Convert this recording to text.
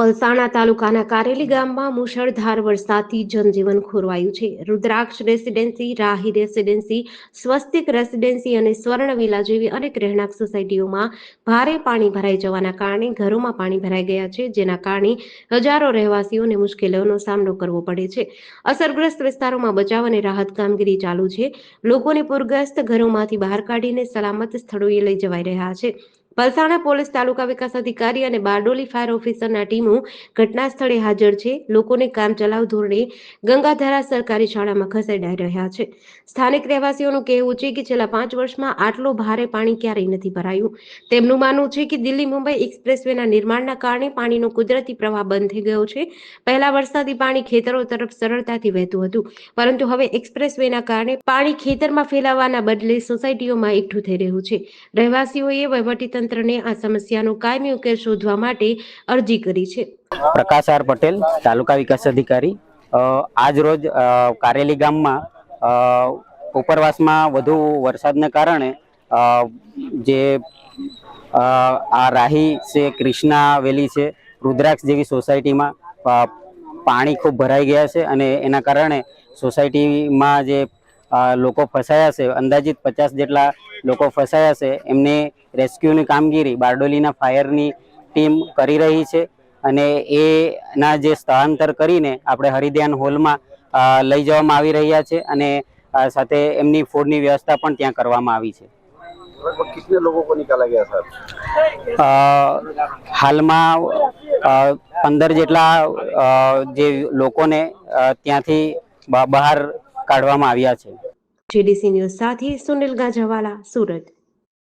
પલસાણા તાલુકાના કારેલી ગામમાં મુશળધાર વરસાદથી જનજીવન ખોરવાયું છે. Rudraksh residency, Rahi residency, Swastik residency અને સ્વર્ણવિલા જેવી અનેક રહેણાંક સોસાયટીઓમાં ભારે પાણી ભરાઈ જવાના કારણે ઘરોમાં પાણી ભરાઈ ગયા છે, જેના કારણે હજારો રહેવાસીઓને મુશ્કેલીઓનો સામનો કરવો પડે છે. અસરગ્રસ્ત વિસ્તારોમાં બચાવ અને રાહત કામગીરી ચાલુ છે. લોકોને પૂરગ્રસ્ત ઘરોમાંથી બહાર કાઢીને સલામત સ્થળોએ લઈ જવાઈ રહ્યા છે. પલસાણા પોલીસ તાલુકા વિકાસ અધિકારી અને બારડોલી ફાયર ઓફિસરના ટીમો ઘટના સ્થળે હાજર છે. લોકોને કામચલાઉ ધોરણે ગંગાધારા સરકારી શાળામાં ખસેડાઈ રહ્યા છે. સ્થાનિક રહેવાસીઓનું કહેવું છે કે છેલ્લા પાંચ વર્ષમાં આટલો ભારે પાણી ક્યારેય નથી ભરાયું. તેમનું માનવું છે કે દિલ્હી મુંબઈ એક્સપ્રેસવેના નિર્માણના કારણે પાણીનો કુદરતી પ્રવાહ બંધ થઈ ગયો છે. પહેલા વરસાદી પાણી ખેતરો તરફ સરળતાથી વહેતું હતું, પરંતુ હવે એક્સપ્રેસવેના કારણે પાણી ખેતરમાં ફેલાવાના બદલે સોસાયટીઓમાં એકઠું થઈ રહ્યું છે. રહેવાસીઓએ વહીવટીતંત્રને આ સમસ્યાનો કાયમી ઉકેલ શોધવા માટે અરજી કરી છે. પ્રકાશ આર પટેલ, તાલુકા વિકાસ અધિકારી. આજ રોજ કારેલી ગામમાં ઉપરવાસમાં વધુ વરસાદને કારણે જે આ રાહી છે ક્રિષ્ના વેલી છે, રુદ્રાક્ષ જેવી સોસાયટીમાં પાણી ખૂબ ભરાઈ ગયા છે અને એના કારણે સોસાયટીમાં જે લોકો ફસાયા છે અંદાજિત પચાસ જેટલા લોકો ફસાયા છે. એમને રેસ્ક્યુની કામગીરી બારડોલીના ફાયરની ટીમ કરી રહી છે અને એના જે સ્થળાંતર કરીને આપણે હરિધ્યાન હોલમાં લઈ જવામાં આવી રહ્યા છે અને સાથે એમની ફૂડની વ્યવસ્થા પણ ત્યાં કરવામાં આવી છે. હાલમાં પંદર જેટલા જે લોકોને ત્યાંથી બહાર કાઢવામાં આવ્યા છે. જેડીસી ન્યૂઝ સાથે સુનિલ ગાજાવાલા સુરત.